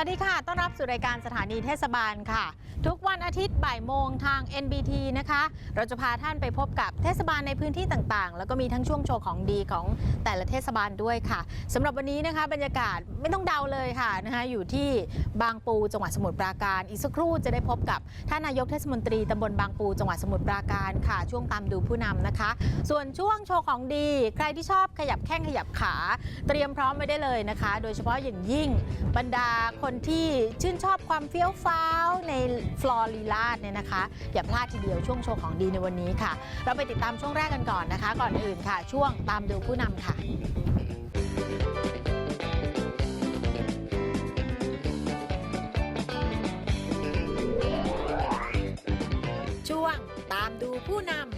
วัสดีค่ะ ต้อนรับสู่รายการสถานีเทศบาลค่ะ อาทิตย์บ่ายโมงทาง NBT นะคะ เราจะพาท่านไปพบกับเทศบาลในพื้นที่ต่างๆ แล้วก็มีทั้งช่วงโชว์ของดีของแต่ละเทศบาลด้วยค่ะสำหรับวันนี้นะคะ บรรยากาศไม่ต้องเดาเลยค่ะนะคะอยู่ที่บางปูจังหวัดสมุทรปราการ อีกสักครู่จะได้พบกับท่านนายกเทศมนตรีตำบลบางปูจังหวัดสมุทรปราการค่ะ ช่วงตามดูผู้นำนะคะ ส่วนช่วงโชว์ของดี ใครที่ชอบขยับแข้งขยับขา เตรียมพร้อมไว้ได้เลยนะคะ โดยเฉพาะอย่างยิ่งบรรดาคนที่ชื่นชอบความเฟี้ยวฟ้าวในฟลอร์ีลาดเนี่ยนะคะ อย่าพลาดทีเดียวช่วงโชว์ของดีในวันนี้ค่ะ เราไปติดตามช่วงแรกกันก่อนนะคะ ก่อนอื่นค่ะ ช่วงตามดูผู้นำค่ะช่วงตามดูผู้นำ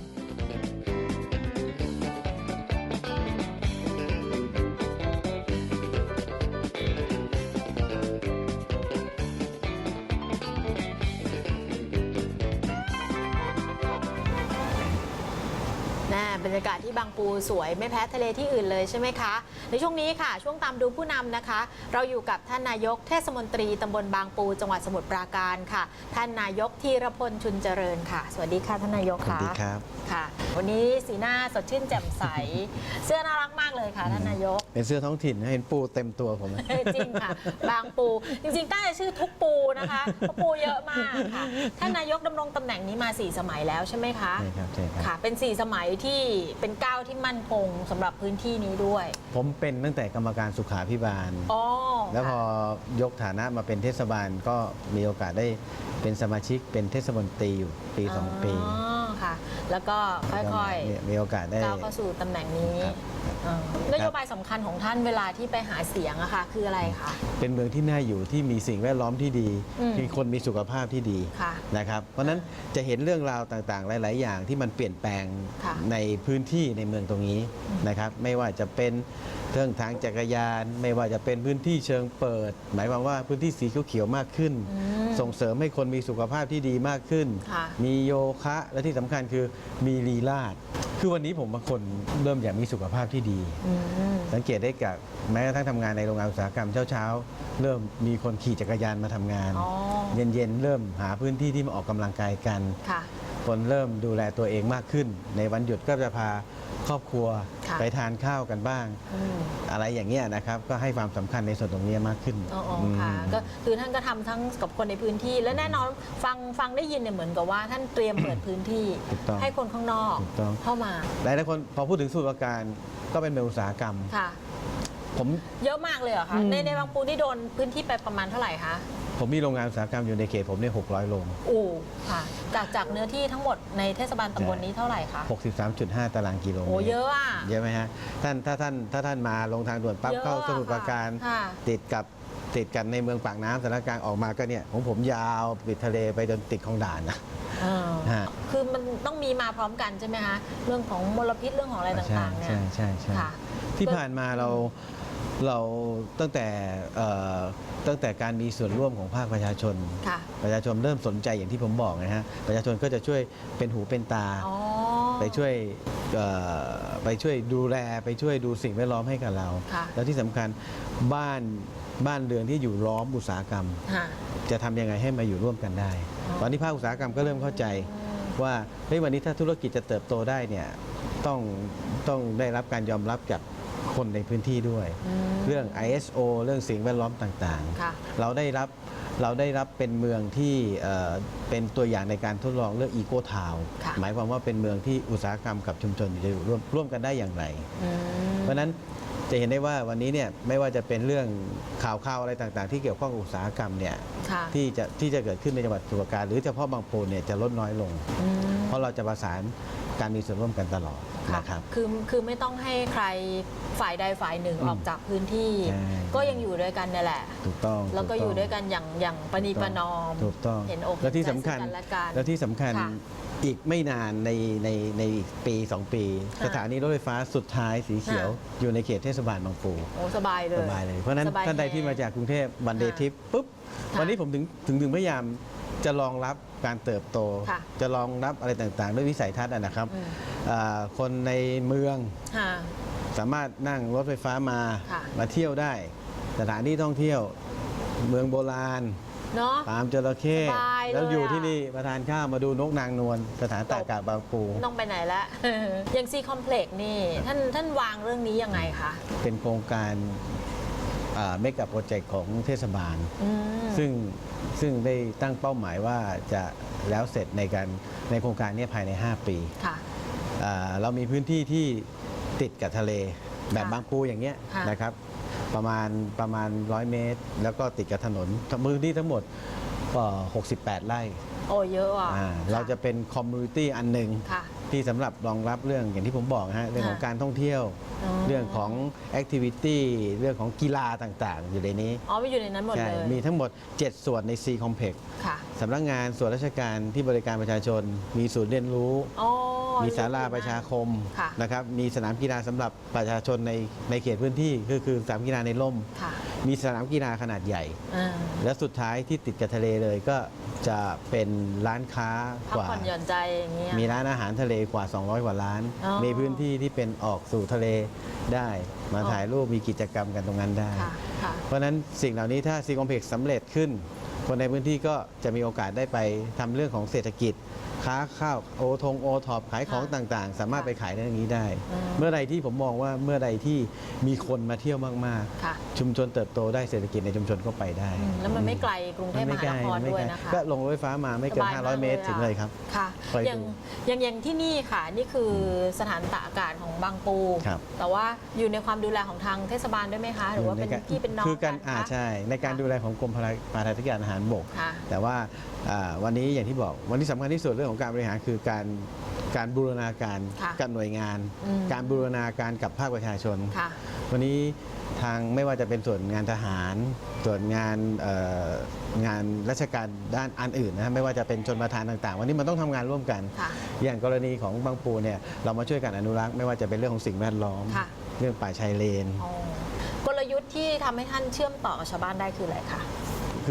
รยากาศที่บางปูสวยไม่แพ้ทะเลที่อื่นเลยใช่ไหมคะ ในช่วงนี้ค่ะ ช่วงตามดูผู้นำนะคะ เราอยู่กับท่านนายกเทศมนตรีตำบลบางปู จังหวัดสมุทรปราการค่ะ ท่านนายกธีรพลชุนเจริญค่ะ สวัสดีค่ะท่านนายกสวัค่ะสดีครับค่ะ วันนี้สีหน้าสดชื่นแจ่มใส เสื้อน่ารักมากเลยค่ะท่านนายก เป็นเสื้อท้องถิ่นนะเห็นปูเต็มตัวผมเลยจริงค่ะ บางปูจริงๆตั้งแต่ชื่อทุกปูนะคะเพราะปูเยอะมากค่ะท่านนายกดำรงตำแหน่งนี้มา 4 สมัยแล้วใช่ไหมคะใช่ครับใช่ครับค่ะ เป็น 4 สมัยที่เป็นก้าวที่มั่นคงสำหรับพื้นที่นี้ด้วย ผมเป็นตั้งแต่กรรมการสุขาพิบาล อ๋อแล้วพอค่ะยกฐานะมาเป็นเทศบาลก็มีโอกาสได้เป็นสมาชิกเป็นเทศมนตรีอยู่ปีสองปีอ๋อค่ะ แล้วก็ค่อยเนี่ยมีโอกาสได้ๆก้าวเข้าสู่ตำแหน่งนี้ครับ เอ่อนโยบายสำคัญของท่านเวลาที่ไปหาเสียงอะค่ะ คืออะไรคะ เป็นเมืองที่น่าอยู่ที่มีสิ่งแวดล้อมที่ดีอืมที่คนมีสุขภาพที่ดีค่ะนะครับ เพราะฉะนั้นจะเห็นเรื่องราวต่างๆ หลาย ๆ อย่างที่มันเปลี่ยนแปลงค่ะในพื้นที่ในเมืองตรงนี้นะครับ ไม่ว่าจะเป็นเรื่องทางจักรยานไม่ว่าจะเป็นพื้นที่เชิงเปิด หมายความว่าพื้นที่สีเขียวๆมากขึ้นอืมส่งเสริมให้คนมีสุขภาพที่ดีมากขึ้นค่ะมีโยคะและที่สำคัญคือมีลีลาดคือวันนี้ผมบางคนเริ่มอยากมีสุขภาพที่ดีอืมสังเกตได้กับแม้กระทั่งทำงานในโรงงานอุตสาหกรรมเช้าๆ เริ่มมีคนขี่จักรยานมาทำงานอ๋อเย็นๆ เริ่มหาพื้นที่ที่มาออกกำลังกายกันค่ะคนเริ่มดูแลตัวเองมากขึ้น ในวันหยุดก็จะพา ครอบครัวค่ะไปทานข้าวกันบ้าง อืม อะไรอย่างเงี้ยนะครับ ก็ให้ความสำคัญในส่วนตรงนี้มากขึ้นอ๋ออ๋อค่ะอืมก็คือท่านก็ทำทั้งกับคนในพื้นที่ และแน่นอนฟังฟังได้ยินเนี่ยเหมือนกับว่าท่านเตรียมเปิดพื้นที่ ถูกต้องให้คนข้างนอกถูกต้อง เข้ามาหลายๆคนพอพูดถึงสูตรประการก็เป็นเมืองอุตสาหกรรม ค่ะ ผม เยอะมากเลยเหรอคะ อืม ในในบางปูนี่โดนพื้นที่ไปประมาณเท่าไหร่คะ ผมมีโรงงานอุตสาหกรรมอยู่ในเขตผมเนี่ย600 โรง โอ้ค่ะ จากจากเนื้อที่ทั้งหมดในเทศบาลตำบลนี้เท่าไหร่คะ 63.5 ตารางกิโลเมตรโอ้เยอะอะ เยอะไหมฮะ ท่านถ้าท่านถ้าท่านมาลงทางด่วนปั๊บเยอะเข้าสมุทรปราการค่ะ ติดกับติดกันในเมืองปากน้ำสถานกลางออกมาก็เนี่ยของผมยาวปิดทะเลไปจนติดของด่านนะ เออฮะ คือมันต้องมีมาพร้อมกันใช่ไหมคะ เรื่องของมลพิษเรื่องของอะไรต่างๆเนี่ย ใช่ใช่ใช่ ค่ะ ที่ผ่านมาเรา เราตั้งแต่เอ่อตั้งแต่การมีส่วนร่วมของภาคประชาชนค่ะประชาชนเริ่มสนใจอย่างที่ผมบอกนะฮะประชาชนก็จะช่วยเป็นหูเป็นตาอ๋อไปช่วยเอ่อไปช่วยดูแลไปช่วยดูสิ่งแวดล้อมให้กับเราค่ะแล้วที่สำคัญบ้านบ้านเรือนที่อยู่ล้อมอุตสาหกรรมค่ะจะทำยังไงให้มาอยู่ร่วมกันได้อ๋อตอนนี้ภาคอุตสาหกรรมก็เริ่มเข้าใจว่าเฮ้ยวันนี้ถ้าธุรกิจจะเติบโตได้เนี่ยต้องต้องได้รับการยอมรับจาก คนในพื้นที่ด้วยอืมเรื่อง ISO เรื่องสิ่งแวดล้อมต่างค่ะๆเราได้รับเราได้รับเป็นเมืองที่เอ่อเป็นตัวอย่างในการทดลองเรื่องอีโ t ทาวค่ะหมายความว่าเป็นเมืองที่อุตสาหกรรมกับชุมชนอยู่ร่วมร่วมกันได้อย่างไรอืมเพราะฉะนั้นจะเห็นได้ว่าวันนี้เนี่ยไม่ว่าจะเป็นเรื่องข่าวข่าวอะไรต่างๆ ที่เกี่ยวข้องกับอุตสาหกรรมเนี่ยค่ะที่จะที่จะเกิดขึ้นในจังหวัดสมุพรปราการหรือเฉพาะบางปูเนี่ยจะลดน้อยลงอืมเพราะเราจะประสานการมีส่วนร่วมกันตลอด ค่ะนะครับ คือคือไม่ต้องให้ใครฝ่ายใดฝ่ายหนึ่งอืมออกจากพื้นที่ ใช่ ก็ยังอยู่ด้วยกันเนี่ยแหละ ถูกต้องแล้วก็ถูอยู่ต้ง ด้วยกันอย่างอย่างปณีประนอม ถูกต้องเห็นอกและที่เห็สำนใจคัญซึ่งกันและกันและที่สำคัญค่ะอีกไม่นานในในในอีกปี 2 ปี ค่ะสถานีรถไฟฟ้าสุดท้ายสีเขียว ค่ อยู่ในเขตเทศบาลบางปูโอ้สบายเลย สบายเลย เพราะฉะนั้นสบายท่านใดแน่ที่มาจากกรุงเทพวันเดย์ค่ะทริปปุ๊บ ค่ะวันนี้ผมถึงถึงถึงพยายามจะรองรับ การเติบโต ค่ะจะรองรับอะไรต่างๆ ด้วยวิสัยทัศน์อะนะครับอืม อ่าคนในเมืองค่ะ สามารถนั่งรถไฟฟ้ามาค่ะ มาเที่ยวได้ สถานที่ท่องเที่ยวเมืองโบราณเนาะตามจระเข้สบายเลยแล้วอยู่อะที่นี่มาทานข้าวมาดูนกนางนวลสถานตากาบางปู ไม่ต้องไปไหนละ อย่างซีคอมเพล็กซ์นี่ ท่านท่านวางเรื่องนี้ยังไงคะ เป็นโครงการ เมกะโปรเจกต์ของเทศบาลอืมซึ่งซึ่งได้ตั้งเป้าหมายว่าจะแล้วเสร็จในการในโครงการเนี้ภายใน 5 ปีค่ะอ่าเรามีพื้นที่ที่ติดกับทะเลแบบค่ะบางปูอย่างเงี้ยค่ะนะครับประมาณประมาณ 100 เมตร แล้วก็ติดกับถนนพื้นที่ทั้งหมดก็68 ไร่ โอ้เยอะอะอ่าเราจะเป็นคอมมูนิตี้อันหนึ่งค่ะ ที่สำหรับรองรับเรื่องอย่างที่ผมบอกนะฮะเรื่องของการท่องเที่ยวอ๋อเรื่องของแอคทิวิตี้เรื่องของกีฬาต่างๆ อยู่ในนี้อ๋อไปอยู่ในนั้นหมดใช่เลยมีทั้งหมด 7 ส่วนใน C Complex ค่ะสำนักงานส่วนราชการที่บริการประชาชน มีศูนย์เรียนรู้ อ๋อมีศาลาประชาคมค่ะ นะครับมีสนามกีฬาสำหรับประชาชนในในเขตพื้นที่ก็คือสนามกีฬาในร่ม ค่ะ มีสนามกีฬาขนาดใหญ่ อ่าและสุดท้ายที่ติดกับทะเลเลยก็จะเป็นร้านค้าพักกว่า ผ่อนหย่อนใจอย่างเงี้ย มีร้านอาหารทะเลกว่า 200 กว่าร้าน อ๋อมีพื้นที่ที่เป็นออกสู่ทะเลได้ มาอ๋อ ถ่ายรูปมีกิจกรรมกันตรงนั้นได้ ค่ะค่ะ เพราะฉะนั้นสิ่งเหล่านี้ถ้าซีคอมเพล็กซ์สำเร็จขึ้น คนในพื้นที่ก็จะมีโอกาสได้ไปทำเรื่องของเศรษฐกิจ ค้าข้าวโอทงโอท็อปขายของค่ะต่างๆ สามารถไปขายได้ตรงนี้ได้อืมเมื่อใดที่ผมมองว่าเมื่อใดที่มีคนมาเที่ยวมากค่ะๆชุมชนเติบโตได้เศรษฐกิจในชุมชนก็ไปได้อืมแล้วมันไม่ไกลกรุงเทพมหานครไม่ด้วยไกลนะคะก็ลงรถไฟฟ้ามาไม่เกินสบายมาก500 เมตรเลยอะถึงเลยครับค่ะคอยดูอย่างอย่างอย่างที่นี่ค่ะนี่คือสถานตากอากาศของบางปูครับแต่ว่าอยู่ในความดูแลของทางเทศบาลด้วยไหมคะ หรือว่าเป็นใกพี่เป็นน้องคือการคะอ่าใช่ ในการค่ะดูแลของกรมปาฐกิจอาหารบกค่ะแต่ว่าอ่าวันนี้อย่างที่บอกวันนี้สำคัญที่สุดเรื่องของการบริหารคือการการบูรณาการค่ะกับหน่วยงาน อืมการบูรณาการกับภาคประชาชน ค่ะวันนี้ทางไม่ว่าจะเป็นส่วนงานทหารส่วนงานเอ่องานราชการด้านอันอื่นนะฮะไม่ว่าจะเป็นชนประทานต่าง ๆ วันนี้มันต้องทำงานร่วมกัน ค่ะอย่างกรณีของบางปูเนี่ยเรามาช่วยกันอนุรักษ์ไม่ว่าจะเป็นเรื่องของสิ่งแวดล้อม ค่ะ เรื่องป่าชายเลน อ๋อกลยุทธ์ที่ทำให้ท่านเชื่อมต่อกับชาวบ้านได้คืออะไรคะ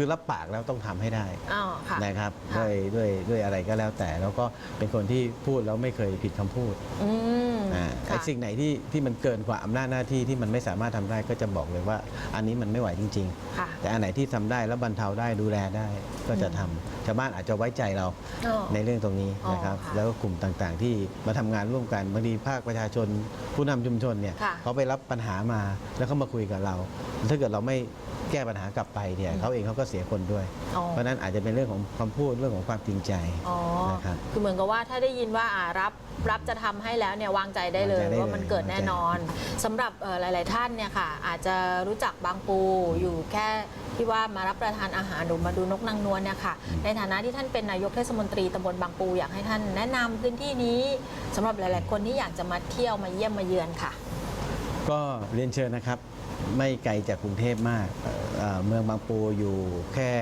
คือรับปากแล้วต้องทำให้ได้อ๋อค่ะนะครับค่ะด้วยด้วยด้วยอะไรก็แล้วแต่ แล้วก็เป็นคนที่พูดแล้วไม่เคยผิดคำพูดอืมอ่าค่ะไอ้สิ่งไหนที่ที่มันเกินกว่าอำนาจหน้าที่ที่มันไม่สามารถทำได้ก็จะบอกเลยว่า อันนี้มันไม่ไหวจริงค่ะๆแต่อันไหนที่ทำได้แล้วบรรเทาได้ดูแลได้ก็จะทำชาวบ้านอาจจะไว้ใจเราอ๋อในเรื่องตรงนี้นะครับอ๋อค่ะแล้วก็กลุ่มต่างๆ ที่มาทำงานร่วมกันบางทีภาคประชาชน ผู้นำชุมชนเนี่ยค่ะเขาไปรับปัญหามาแล้วเขามาคุยกับเรา ถ้าเกิดเราไม่ แก้ปัญหากลับไปเนี่ยอืมเขาเองเขาก็เสียคนด้วย อ๋อ เพราะฉะนั้นอาจจะเป็นเรื่องของคำพูดเรื่องของความจริงใจอ๋อ นะครับ คือเหมือนกับว่าถ้าได้ยินว่าอ่ารับรับจะทำให้แล้วเนี่ยวางใจได้เลยวางใจได้เลยว่ามันเกิดแน่นอนสำหรับเอ่อหลาย ๆ ท่านเนี่ยค่ะ อาจจะรู้จักบางปูอยู่แค่ที่ว่ามารับประทานอาหารหรือมาดูนกนางนวลเนี่ยค่ะ ในฐานะที่ท่านเป็นนายกเทศมนตรีตำบลบางปูอยากให้ท่านแนะนำพื้นที่นี้สำหรับหลาย ๆ คนที่อยากจะมาเที่ยวมาเยี่ยมมาเยือนค่ะ ก็เรียนเชิญนะครับ ไม่ไกลจากกรุงเทพมากเอ่อเอ่อเมืองบางปูอยู่แค่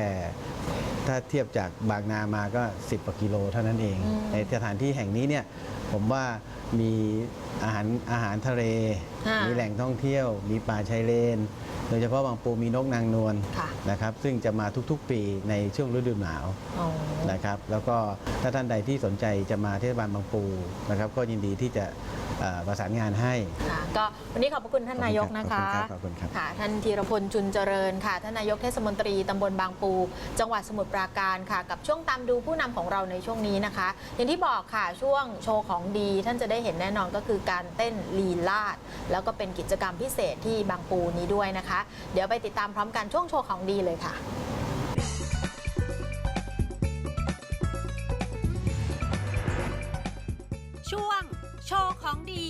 ถ้าเทียบจากบางนามาก็ 10กว่ากิโลเท่านั้นเองอืมในสถานที่แห่งนี้เนี่ยผมว่ามีอาหารอาหารทะเลค่ะมีแหล่งท่องเที่ยว มีป่าชายเลน โดยเฉพาะบางปูมีนกนางนวลค่ะนะครับ ซึ่งจะมาทุกๆปีในช่วงฤดูหนาวอ๋อนะครับ แล้วก็ถ้าท่านใดที่สนใจจะมาเทศบาลบางปูนะครับ ก็ยินดีที่จะ เอ่อประสานงานให้ ค่ะก็วันนี้ขอบพระคุณท่านนายกนะคะขอบคุณครับ ค่ะท่านธีรพลจุนเจริญค่ะท่านนายกเทศมนตรีตำบลบางปู จังหวัดสมุทรปราการค่ะ กับช่วงตามดูผู้นำของเราในช่วงนี้นะคะ อย่างที่บอกค่ะช่วงโชว์ของดี ท่านจะได้เห็นแน่นอนก็คือการเต้นลีลาด แล้วก็เป็นกิจกรรมพิเศษที่บางปูนี้ด้วยนะคะ เดี๋ยวไปติดตามพร้อมกันช่วงโชว์ของดีเลยค่ะ ช่วงโชว์ ของดี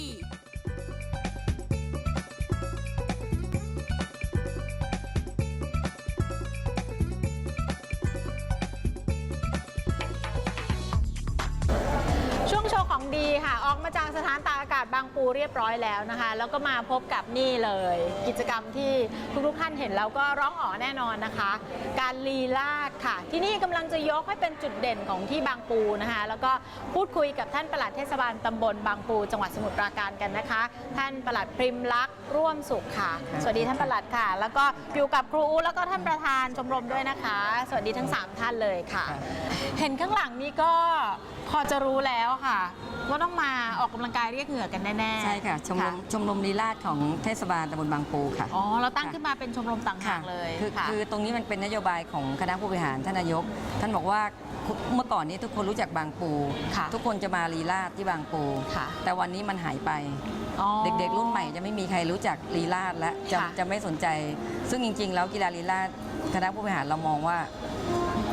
ช่วงโชว์ของดีค่ะ ออกมาจากสถานตากากาศบางปูเรียบร้อยแล้วนะคะ แล้วก็มาพบกับนี่เลย กิจกรรมที่ทุกๆท่านเห็นแล้วก็ร้องอ๋อแน่นอนนะคะ การลีลาดค่ะ ที่นี่กำลังจะยกให้เป็นจุดเด่นของที่บางปูนะคะ แล้วก็พูดคุยกับท่านปลัดเทศบาลตำบลบางปู จังหวัดสมุทรปราการกันนะคะ ท่านปลัดพริมลักษณ์ร่วมสุขค่ะ สวัสดีท่านปลัดค่ะ แล้วก็อยู่กับครูอูแล้วก็ท่านประธานชมรมด้วยนะคะ สวัสดีทั้งสามท่านเลยค่ะ เห็นข้างหลังนี้ก็พอจะรู้แล้วค่ะ ว่าต้องมาออกกำลังกายเรียกเหงื่อกันแน่ๆใช่ค่ะ ชมรมชมรมลีลาดของเทศบาลตำบลบางปูค่ะ อ๋อเราตั้งขึ้นมาเป็นชมรมต่างหากเลยคือค่ะ คือตรงนี้มันเป็นนโยบายของคณะผู้บริหารท่านนายก ท่านบอกว่าเมื่อก่อนนี้ทุกคนรู้จักบางปู ค่ะทุกคนจะมาลีลาดที่บางปู ค่ะ แต่วันนี้มันหายไป อ๋อ เด็กๆ รุ่นใหม่จะไม่มีใครรู้จักลีลาดและจะค่ะ จะไม่สนใจ ซึ่งจริงๆ แล้วกีฬาลีลาดคณะผู้บริหารเรามองว่า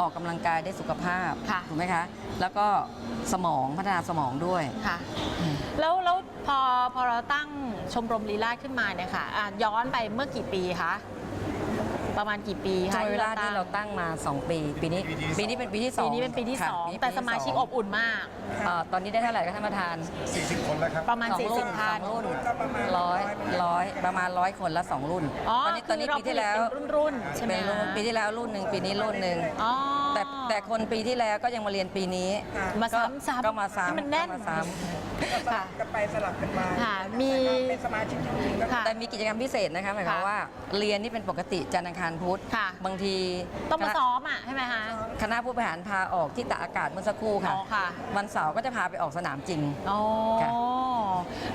ออกกำลังกายได้สุขภาพค่ะถูกไหมคะ แล้วก็สมองพัฒนาสมองด้วยค่ะ แล้วแล้วพอพอเราตั้งชมรมลีลาดขึ้นมาเนี่ยค่ะอะ ย้อนไปเมื่อกี่ปีคะ ประมาณกี่ปีจคะอยเวลาตั้ที่งเราตั้งมา 2 ปี ปีนี้ ปีนี้เป็นปีที่สอปีงนี้เป็นปีที่ค่ะสองปีนี้แต่ปีสที่มาชิกสองบอุ่นมาก เอ่อตอนนี้ได้เท่าไหร่ก็ท่านประธาน40 คนแล้วครับ ประมาณ สองรุ่น40ท่านสองรุ่นร้อยร้อยประมาณร้อยคนละสองรุ่นอ๋อตอนนี้ตอนนี้คืเราปีที่แล้วผตเป็นรุ่นๆใช่ไหมเป็นรุ่นคะปีที่แล้วรุ่นหนึ่งปีนี้รุ่นหนึ่งอ๋อแต่แต่คนปีที่แล้วก็ยังมาเรียนปีนี้มาก็ซ้ำๆก็มาซ้ำให้มันแน่น ก็มาซ้ ค่ะก็ไปสลับกันมาค่ะมี เป็นสมาชิกจริงๆก็ค่ะำแต่มีกิจกรรมพิเศษนะคะหมายความค่ะว่าเรียนนี่เป็นปกติจันทร์อังคารพุธค่ะ บางทีต้องมาคณะซ้อมอะใช่ไหมคะ คณะผู้บริหารพาออกที่ตากอากาศเมื่อสักครู่ค่ะ อ๋อค่ะ วันเสาร์ก็จะพาไปออกสนามจริง อ๋อ ค่ะ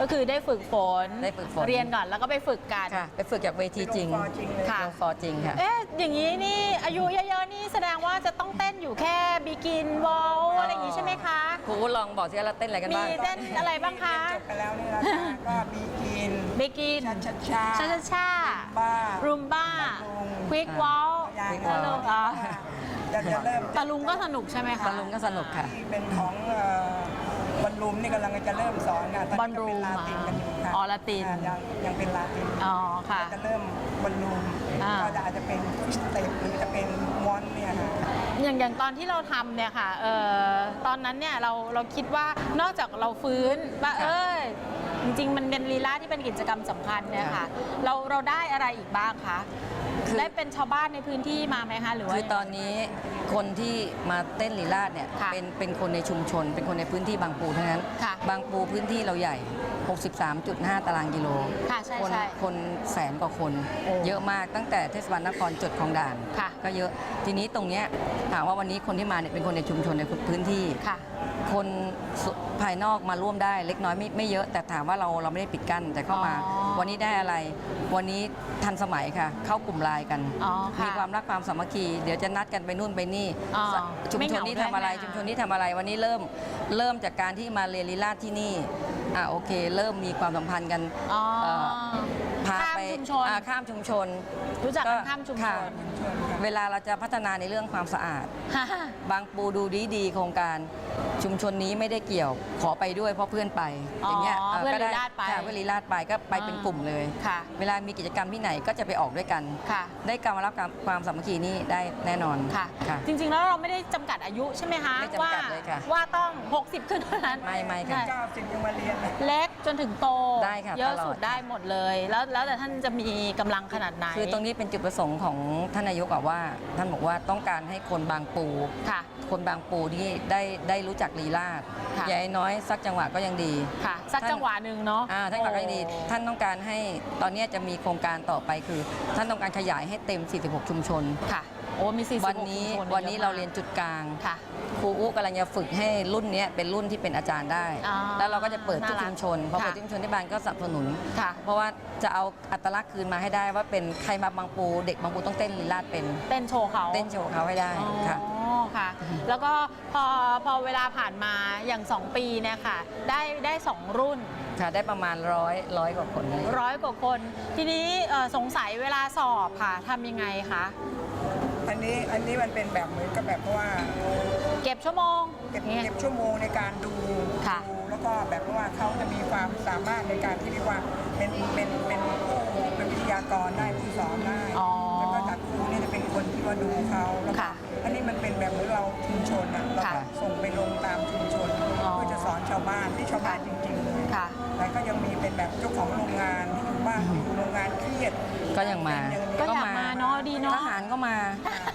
ก็คือได้ฝึกฝน ได้ฝึกฝน เรียนก่อนแล้วก็ไปฝึกกัน ค่ะ ไปฝึกจากเวทีจริงลงฟอร์จริงเลยค่ะ ลงฟอร์จริงค่ะ เอ๊ะ อย่างนี้นี่อายุเยอะๆนี่แสดงว่าจะต้องเต้นอยู่แค่บิกินวอลอะไรอย่างนี้ใช่ไหมคะ ครูลองบอกสิว่าเราเต้นอะไรกันมีบ้าง เต้นอะไรบ้างคะ จบไปแล้วนี่นะคะก็มีกินบิกินชัดชาชาชาชาบ้า รูมบ้าลุงควิกวอลยาง Quick ตะ Wall ลุงอ๋อจะจะเริ่มตะลุงก็สนุกใช่ไหมคะตะลุงก็สนุกค่ะ ที่เป็นของเอ่อบอลลูมนี่กำลังจะเริ่มสอนค่ะตบออนลนี้รูก็มเป็นลาตินกันอยู่ค่ะอ๋อลาติน อ่ยังยังเป็นลาตินอ๋อค่ะ จะเริ่มบอลลูมอ่า ก็จะอาจจะเป็นสเต็ปหรือจะเป็นมอนเนี่ยค่ะ อย่างอย่างตอนที่เราทำเนี่ยค่ะเอ่อตอนนั้นเนี่ยเราเราคิดว่านอกจากเราฟื้นว่าเออจริงๆ มันเป็นลีลาที่เป็นกิจกรรมสำคัญเนี่ยค่ะ เราเราได้อะไรอีกบ้างคะ คือ ได้เป็นชาวบ้านในพื้นที่มาไหมคะหรือว่า คือตอนนี้คนที่มาเต้นลีลาดเนี่ยค่ะเป็นเป็นคนในชุมชน เป็นคนในพื้นที่บางปูทั้งนั้น ค่ะบางปูพื้นที่เราใหญ่ 63.5 ตารางกิโลค่ะใช่คนใช่คนแสนกว่าคน โอ้เยอะมากตั้งแต่เทศบาลนครจดของด่านค่ะ ก็เยอะทีนี้ตรงเนี้ยถามว่าวันนี้คนที่มาเนี่ยเป็นคนในชุมชนในพื้นที่ ค่ะ คนสุภายนอกมาร่วมได้เล็กน้อยไม่ไม่เยอะ แต่ถามว่าเราเราไม่ได้ปิดกั้นแต่เข้ามา อ๋อวันนี้ได้อะไร วันนี้ทันสมัยค่ะ เข้ากลุ่มไลน์กันอ๋อค่ะมีความรักความสามัคคีเดี๋ยวจะนัดกันไปนู่นไปนี่อ๋อชุมไม่ชเหนงานี้ด้วยทำอะไรนะ ชุมชนนี้ทำอะไรวันนี้เริ่มเริ่มจากการที่มาเรียนลีลาดที่นี่อะโอเค เริ่มมีความสัมพันธ์กัน อ๋อเอ่อพาข้ามไปชุมชน อ่าข้ามชุมชนรู้จักกันข้ามชุมชค่ะนเวลาเราจะพัฒนาในเรื่องความสะอาดบางปูดูดีดีๆโครงการชุมชนนี้ไม่ได้เกี่ยวขอไปด้วยเพราะเพื่อนไปอ๋ออย่างเงี้ยเพื่อนก็ด้ลีลาดไปค่ะเพื่อนลีลาดไปก็ไปเป็นกลุ่มเลย ค่ะเวลามีกิจกรรมที่ไหนก็จะไปออกด้วยกัน ค่ะ ได้การมารับความความสามัคคีนี่ได้แน่นอนค่ะค่ะ จริงๆ แล้วเราไม่ได้จำกัดอายุใช่ไหมคะไม่จำกัดว่าเลยค่ะ ว่าต้อง 60 ขึ้นเท่านั้น ไม่ไม่ค่ะใช่90ยังมาเรียนเลย เล็กจนถึงโต ได้ค่ะเยอะตลอดสุดได้หมดเลย แล้วแล้วแต่ท่านจะมีกำลังขนาดไหน คือตรงนี้เป็นจุดประสงค์ของท่านนายกอะว่า ท่านบอกว่าต้องการให้คนบางปูค่ะ คนบางปูที่ได้ได้รู้จักลีลาดค่ะ อย่าให้น้อยสักจังหวะก็ยังดีค่ะ สักท่านจังหวะหนึ่งเนาะอ่าท่านบอกให้ดีโอ้ท่านต้องการให้ตอนเนี้ยจะมีโครงการต่อไปคือ ท่านต้องการขยายให้เต็ม 46 ชุมชน ค่ะโอ้มี40วันนี้ชุมชวันนี้ยอะมกเราเรียนจุดกลางค่ะ ครูอุ๊กำลังจะฝึกให้รุ่นเนี้ยเป็นรุ่นที่เป็นอาจารย์ได้ อ๋อแล้วเราก็จะเปิดทุกน่ารักชุมชนพอเปิดค่ะทุกชุมชนที่บ้านก็สนับสนุน ค่ะ เพราะว่าจะเอาอัตลักษณ์คืนมาให้ได้ว่าเป็นใครมาบางปู เด็กบางปูต้องเต้นลีลาดเป็น เต้นโชว์เขา เต้นโชว์เขาให้ได้ค่ะ อ๋อค่ะ แล้วก็พอพอเวลาผ่านมาอย่าง 2 ปีเนี่ยค่ะ ได้ได้ 2 รุ่นค่ะได้ประมาณร้อยร้อยกว่าคนเลยร้อยกว่าคน ทีนี้เอ่อสงสัยเวลาสอบค่ะทำยังไงคะ อันนี้อันนี้มันเป็นแบบเหมือนกับแบบว่าเก็บชั่วโมงเก็บนี่ย เก็บชั่วโมงในการดูค่ะ ดูแล้วก็แบบว่าเขาจะมีความสามารถในการที่เรียกว่าเป็นเป็นเป็นผู้เป็นวิทยากรได้ผู้สอนได้อ๋อแล้วก็จากครูเนี่ยจะเป็นคนที่ว่าดูเขาแล้วก็ค่ะอันนี้มันเป็นแบบเหมือนเราชุมชนนะเราค่ะส่งไปลงตามชุมชนอ๋อ เพื่อจะสอนชาวบ้านที่ชาวบ้านจริงๆเลย ค่ะ แล้วก็ยังมีเป็นแบบเจ้าของโรงงานที่อยู่บ้านอยู่โรงงานเครียด ก็ยังมาก็อยากมาเนาะดีเนาะทหารก็มา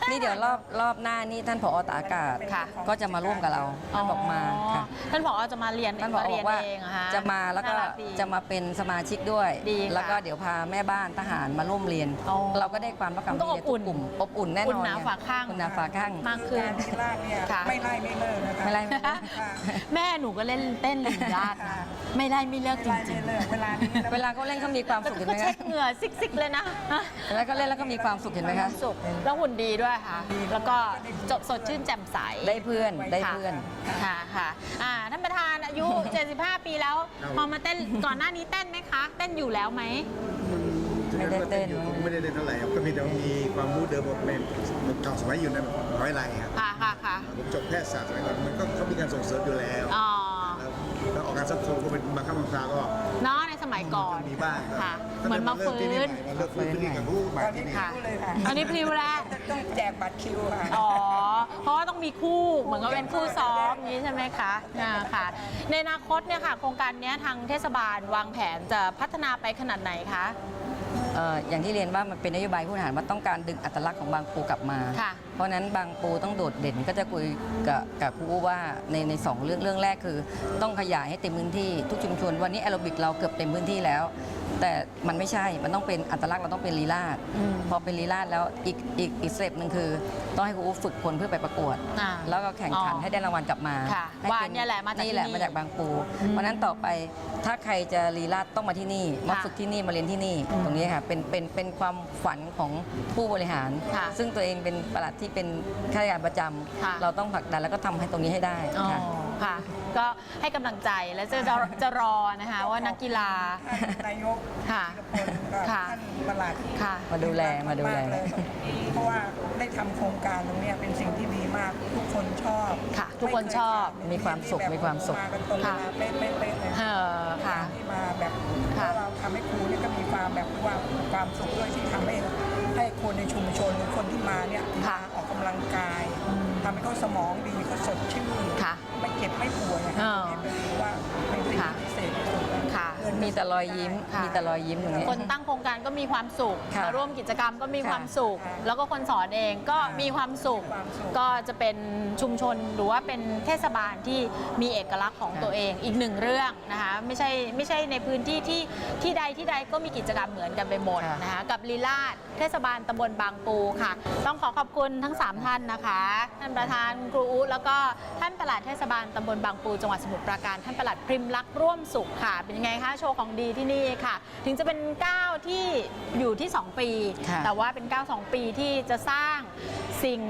นี่เดี๋ยวรอบรอบหน้านี่ท่านผอตากอากาศค่ะ ก็จะมาร่วมกับเราท่านบอกมาค่ะ ท่านผอจะมาเรียนท่านผอเรีบยอนกว่าเองเหรอคะจะมาแล้วก็น่รัดีจะมาเป็นสมาชิกด้วย ดีค่ะแล้วก็เดี๋ยวพาแม่บ้านทหารมาร่วมเรียน อ๋อเราก็ได้ความรักความมันก็ดีอบอุ่นทุกกลุ่มอบอุ่นแน่นอนอุ่นหนาไงฝาข้าง อุ่นหนาฝาข้างมากขึ้น การที่ลาดเนี่ยค่ะ ไม่ไล่ไม่เลิกนะคะไม่ไล่ไม่เลิกค่ะ แม่หนูก็เล่นเต้นลินญาตินะ ไม่ได้ไม่เลิกไม่จไล่ริไม่งเลิกเวลานี้นะเวลาเขาเล่นเขามีความๆแล้วสุขเห็นก็ไหมเช็คะดเหงื่อซิกๆเลยนะแล้วก็เล่นแล้วก็มีความสุขเห็นไหมคะ สุขแล้วหุ่นดีด้วยค่ะ แล้วก็จบสดชื่นแจ่มใสได้เพื่อนได้ค่ะเพื่อนค่ะค่ะอ่าท่านประธานอายุ 75 ปีแล้ว พอมาเต้นก่อนหน้านี้เต้นไหมคะ เต้นอยู่แล้วไหม ไม่ได้เต้นอยู่ผมไม่ได้เต้นเท่าไหร่ครับก็มีแต่ว่ามีความรู้เดิมว่าเป็นมันเก่าสมัยอยู่ในร้อยลายครับค่ะค่ะค่ะผมจบแพทยศาสตร์สมัยก่อนมันก็เขามีการส่งเสริมอยู่แล้ว สับโซก็เป็นบางครั้งบางคราก็เนาะในสมัยก่อนมีบ้างค่ะ เหมือนมาฟื้นมาเลิกฟื้นที่นี่กับผู้ใหม่ที่นี่ค่ะรู้เลยค่ะอันนี้พริวแล้วต้องแจกบัตรคิวค่ะอ๋อเพราะว่าต้องมีคู่เหมือนกับเป็นคู่ซ้อมนี้ใช่ไหมคะอ่าค่ะในอนาคตเนี่ยค่ะ โครงการนี้ทางเทศบาลวางแผนจะพัฒนาไปขนาดไหนคะ เอ่ออย่างที่เรียนว่ามันเป็นนโยบายผู้บริหารว่าต้องการดึงอัตลักษณ์ของบางปูกลับมา ค่ะ เพราะฉะนั้นบางปูต้องโดดเด่นก็จะคุยกับกับครูอู้ว่าในในสองเรื่องเรื่องแรกคือ ต้องขยายให้เต็มพื้นที่ทุกชุมชน วันนี้แอโรบิกเราเกือบเต็มพื้นที่แล้ว แต่มันไม่ใช่ มันต้องเป็นอัตลักษณ์เราต้องเป็นลีลาดอืมพอเป็นลีลาดแล้วอีกอีกอีกสเต็ปหนึ่งคือ ต้องให้ครูอู้ฝึกคนเพื่อไปประกวด อ่าแล้วก็แข่งขันอ๋อให้ได้รางวัลกลับมาค่ะให้ว่าป็เนี่ยแหละมาจากนี่แหละที่นี่มาจากบางปูอืมเพราะฉะนั้นต่อไปถ้าใครจะลีลาดต้องมาที่นี่ มาค่ะฝึกที่นี่มาเรียนที่นี่ อืมตรงนี้ค่ะเป็นเป็นเป็นความฝันของผู้บริหาร ค่ะซึ่งตัวเองเป็นประหลัดที่เป็นข้าราชการประจค่ะำเราต้องผลักดันแล้วก็ทำให้ตรงนี้ให้ได้อ๋อค่ะ ค่ะ ก็ให้กำลังใจและจะจะจะรอนะคะว่านักกีฬา ท่านนายกค่ะธีรพลกับค่ะ ท่านประหลัดค่ะ มาดูแลมาดูแล กเลยเพราะว่าได้ทำโครงการตรงเนี้ยเป็นสิ่งที่ดีมาก ทุกคนชอบค่ะทุกคนชอบไเยมีความสุขแบบมีความสุข มากันตรงเวลาค่ะเป๊ะเป๊ะเป๊ะเลย เออค่ะ ที่มาแบบค่ะแล้วเราทำให้ครูเนี่ยก็มีความแบบว่าความสุขด้วยที่ทำให้ให้คนในชุมชนหรือคนที่มาเนี่ยค่ะมาออกกำลังกายทำให้เขาสมองดีเขาสดชื่นค่ะ ไม่เจ็บไม่ป่วยอะเออเนี่ยเป็นว่าเป็นสิ่งค่ะที่พิเศษที่สุดเลยค่ะเงิน มีแต่รอยยิ้ม ค่ะ มีแต่รอยยิ้มอย่างนี้คนตั้งโครงการก็มีความสุขค่ะมาร่วมกิจกรรมก็มีค่ะความสุข ค่ะแล้วก็คนสอนเองก็มีความสุขมีความสุข ก็จะเป็นชุมชนหรือว่าเป็นเทศบาลที่มีเอกลักษณ์ของตัวเองอีกหนึ่งเรื่องนะคะไม่ใช่ไม่ใช่ในพื้นที่ที่ที่ใดที่ใดก็มีกิจกรรมเหมือนกันไปหมดค่ะ นะคะกับลีลาดเทศบาลตำบลบางปูค่ะ ต้องขอขอบคุณทั้ง 3 ท่านนะคะ ท่านประธานครูอุแล้วก็ท่านปลัดเทศบาลตำบลบางปูจังหวัดสมุทรปราการท่านปลัดพริมลักษณ์ร่วมสุขค่ะ เป็นยังไงคะโชว์ของดีที่นี่ค่ะ ถึงจะเป็นก้าวที่อยู่ที่ 2 ปี ค่ะแต่ว่าเป็นก้าว2ปีที่จะสร้างสิ่ง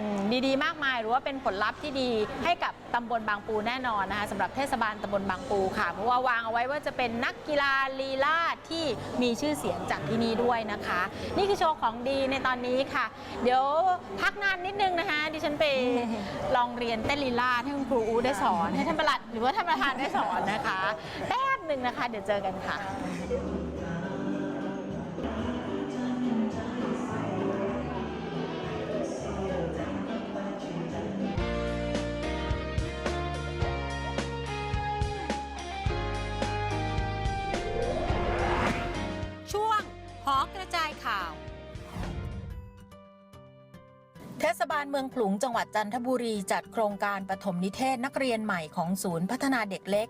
ดีๆ มากมาย หรือว่าเป็นผลลัพธ์ที่ดีให้กับตำบลบางปูแน่นอนนะคะสำหรับเทศบาลตำบลบางปูค่ะ เพราะว่าวางเอาไว้ว่าจะเป็นนักกีฬาลีลาดที่มีชื่อเสียงจากที่นี่ด้วยนะคะ นี่คือโชว์ของดีในตอนนี้ค่ะ เดี๋ยวพักนานนิดนึงนะคะดิฉันไปลองเรียนเต้นลีลาดให้คุณครูอูได้สอนให้ท่านประหลัดหรือว่าท่านประธานได้สอนนะคะแป๊บ หนึ่งนะคะ เดี๋ยวเจอกันค่ะช่วงหอกระจายข่าว เทศบาลเมืองขลุงจังหวัดจันทบุรีจัดโครงการปฐมนิเทศนักเรียนใหม่ของศูนย์พัฒนาเด็กเล็ก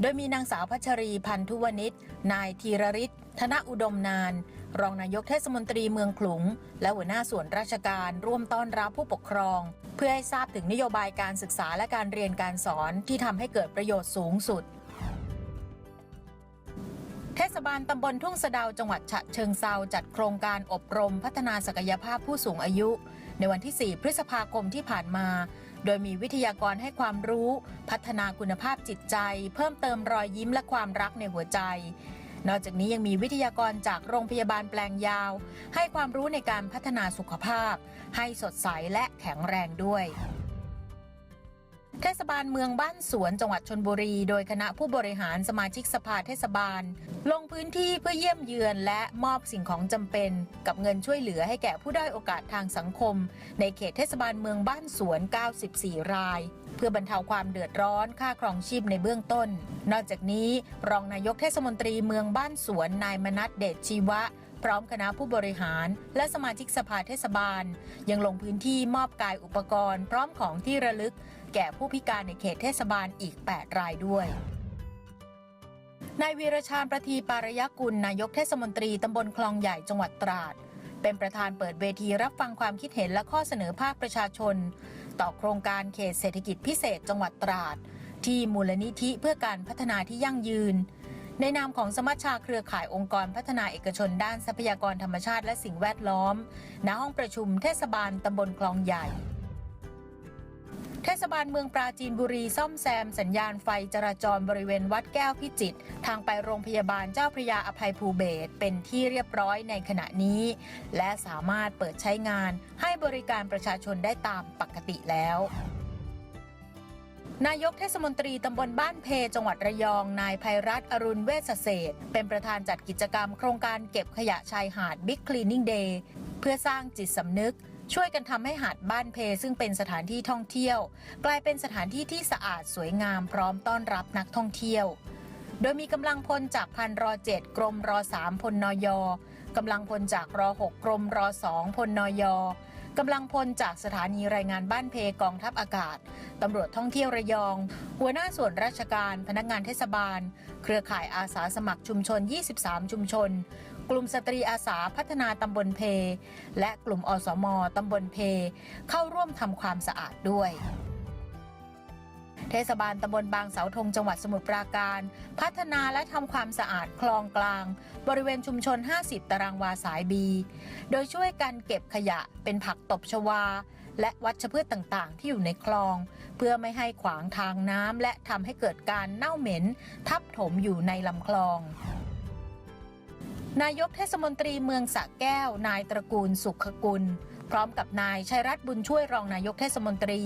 โดยมีนางสาวพัชรีพันธุวณิชนายธีรริศธนอุดมนาน รองนายกเทศมนตรีเมืองขลุง และหัวหน้าส่วนราชการร่วมต้อนรับผู้ปกครอง เพื่อให้ทราบถึงนโยบายการศึกษาและการเรียนการสอนที่ทำให้เกิดประโยชน์สูงสุด เทศบาลตำบลทุ่งสะเดาวจังหวัดฉะเชิงเซาจัดโครงการอบรมพัฒนาศักยภาพผู้สูงอายุ ในวันที่ 4 พฤษภาคมที่ผ่านมา โดยมีวิทยากรให้ความรู้ พัฒนาคุณภาพจิตใจ เพิ่มเติมรอยยิ้มและความรักในหัวใจ นอกจากนี้ยังมีวิทยากรจากโรงพยาบาลแปลงยาว ให้ความรู้ในการพัฒนาสุขภาพ ให้สดใสและแข็งแรงด้วย เทศบาลเมืองบ้านสวนจังหวัดชนบุรี โดยคณะผู้บริหารสมาชิกสภาเทศบาล ลงพื้นที่เพื่อเยี่ยมเยือนและมอบสิ่งของจำเป็น กับเงินช่วยเหลือให้แก่ผู้ได้อยโอกาสทางสังคม ในเขตเทศบาลเมืองบ้านสวน 94 ราย เพื่อบรรเทาความเดือดร้อนค่าครองชีพในเบื้องต้น นอกจากนี้ รองนายกเทศมนตรีเมืองบ้านสวนนายมนัสเดชชีวะพร้อมคณะผู้บริหารและสมาชิกสภาเทศบาล ยังลงพื้นที่มอบกายอุปกรณ์ พร้อมของที่ระลึก แก่ผู้พิการในเขตเทศบาลอีก 8 รายด้วยนายวีรชาญประทีปารยกุลนายกเทศมนตรีตำบลคลองใหญ่จังหวัดตราด เป็นประธานเปิดเวทีรับฟังความคิดเห็นและข้อเสนอภาคประชาชน ต่อโครงการเขตเศรษฐกิจพิเศษจังหวัดตราด ที่มูลนิธิเพื่อการพัฒนาที่ยั่งยืน ในนามของสมัชชาเครือข่ายองค์กรพัฒนาเอกชนด้านทรัพยากรธรรมชาติและสิ่งแวดล้อม ณห้องประชุมเทศบาลตำบลคลองใหญ่ ทศบาลเมืองปราจีนบุรีซ่อมแซมสัญญาณไฟจราจรบริเวณวัดแก้วพิจิตรทางไปโรงพยาบาลเจ้าพระยาอภัยภูเบศเป็นที่เรียบร้อยในขณะนี้ และสามารถเปิดใช้งานให้บริการประชาชนได้ตามปกติแล้วนายกเทศมนตรีตำบลบ้านเพจังหวัดระยอง นายภัยรัตอรุณเวชเศษเป็นประธานจัดกิจกรรมโครงการเก็บขยะชายหาด Big Cleaning Day เพื่อสร้างจิตสำนึก ช่วยกันทำให้หาดบ้านเพซึ่งเป็นสถานที่ท่องเที่ยว กลายเป็นสถานที่ที่สะอาดสวยงามพร้อมต้อนรับนักท่องเที่ยว โดยมีกำลังพลจากพันรอ7กรมรอ3พลนยกำลังพลจากรอ6กรมรอ2พลนยกำลังพลจากสถานีรายงานบ้านเพกองทัพอากาศ ตำรวจท่องเที่ยวระยอง หัวหน้าส่วนราชการ พนักงานเทศบาล เครือข่ายอาสาสมัครชุมชน 23 ชุมชน กลุ่มสตรีอาสาพัฒนาตำบลเพ และกลุ่มอสมตำบลเพ เข้าร่วมทำความสะอาดด้วยเทศบาลตำบลบางเสาธงจังหวัดสมุทรปราการ พัฒนาและทำความสะอาดคลองกลาง บริเวณชุมชน 50 ตารางวาสายบี โดยช่วยกันเก็บขยะเป็นผักตบชวา และวัชพืชต่างๆ ที่อยู่ในคลอง เพื่อไม่ให้ขวางทางน้ำและทำให้เกิดการเน่าเหม็น ทับถมอยู่ในลำคลอง นายกเทศมนตรีเมืองสระแก้ว นายตระกูลสุขกุล พร้อมกับนายชัยรัตน์บุญช่วยรองนายกเทศมนตรี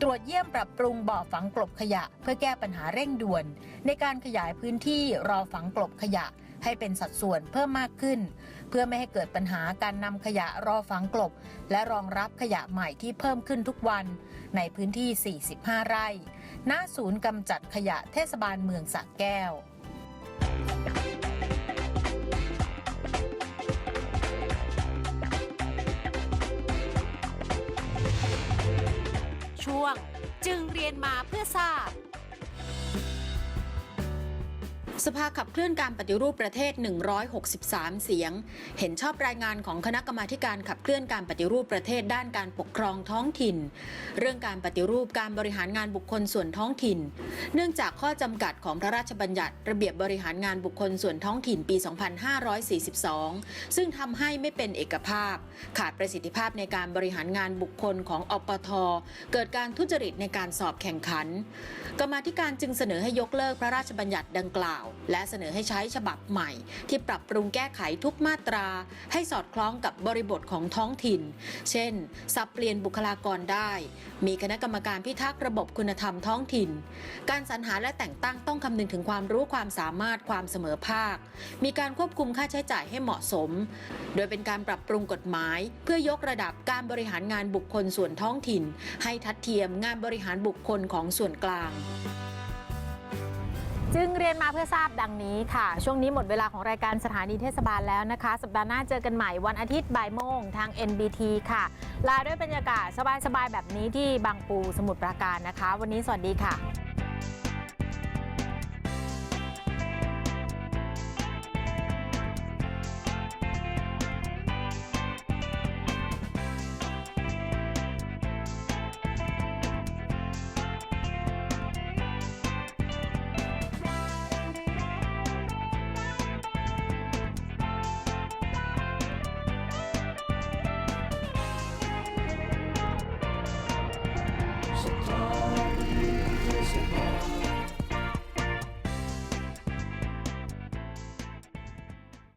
ตรวจเยี่ยมปรับปรุงบ่อฝังกลบขยะ เพื่อแก้ปัญหาเร่งด่วน ในการขยายพื้นที่รอฝังกลบขยะให้เป็นสัดส่วนเพิ่มมากขึ้น เพื่อไม่ให้เกิดปัญหาการนำขยะรอฝังกลบ และรองรับขยะใหม่ที่เพิ่มขึ้นทุกวัน ในพื้นที่ 45 ไร่ณศูนย์กำจัดขยะเทศบาลเมืองสระแก้ว ช่วง จึงเรียนมาเพื่อทราบ สภาขับเคลื่อนการปฏิรูปประเทศ 163 เสียง เห็นชอบรายงานของคณะกรรมาการขับเคลื่อนการปฏิรูปประเทศด้านการปกครองท้องถิ่น เรื่องการปฏิรูปการบริหารงานบุคคลส่วนท้องถิ่น เนื่องจากข้อจำกัดของพระราชบัญญัติระเบียบบริหารงานบุคคลส่วนท้องถิ่นปี 2542 ซึ่งทำให้ไม่เป็นเอกภาพ ขาดประสิทธิภาพในการบริหารงานบุคคลของอปท เกิดการทุจริตในการสอบแข่งขัน กรรมาการจึงเสนอให้ยกเลิกพระราชบัญญัติดังกล่าวและเสนอให้ใช้ฉบับใหม่ ที่ปรับปรุงแก้ไขทุกมาตรา ให้สอดคล้องกับบริบทของท้องถิ่น เช่น สับเปลี่ยนบุคลากรได้ มีคณะกรรมการพิทักษ์ระบบคุณธรรมท้องถิ่น การสรรหาและแต่งตั้งต้องคำนึงถึงความรู้ความสามารถความเสมอภาค มีการควบคุมค่าใช้จ่ายให้เหมาะสม โดยเป็นการปรับปรุงกฎหมาย เพื่อยกระดับการบริหารงานบุคคลส่วนท้องถิ่น ให้ทัดเทียมงานบริหารบุคคลของส่วนกลาง จึงเรียนมาเพื่อทราบดังนี้ค่ะ ช่วงนี้หมดเวลาของรายการสถานีเทศบาลแล้วนะคะ สัปดาห์หน้าเจอกันใหม่วันอาทิตย์บ่ายโมงทาง NBT ค่ะ ลาด้วยบรรยากาศสบายๆแบบนี้ที่บางปูสมุทรปราการนะคะ วันนี้สวัสดีค่ะ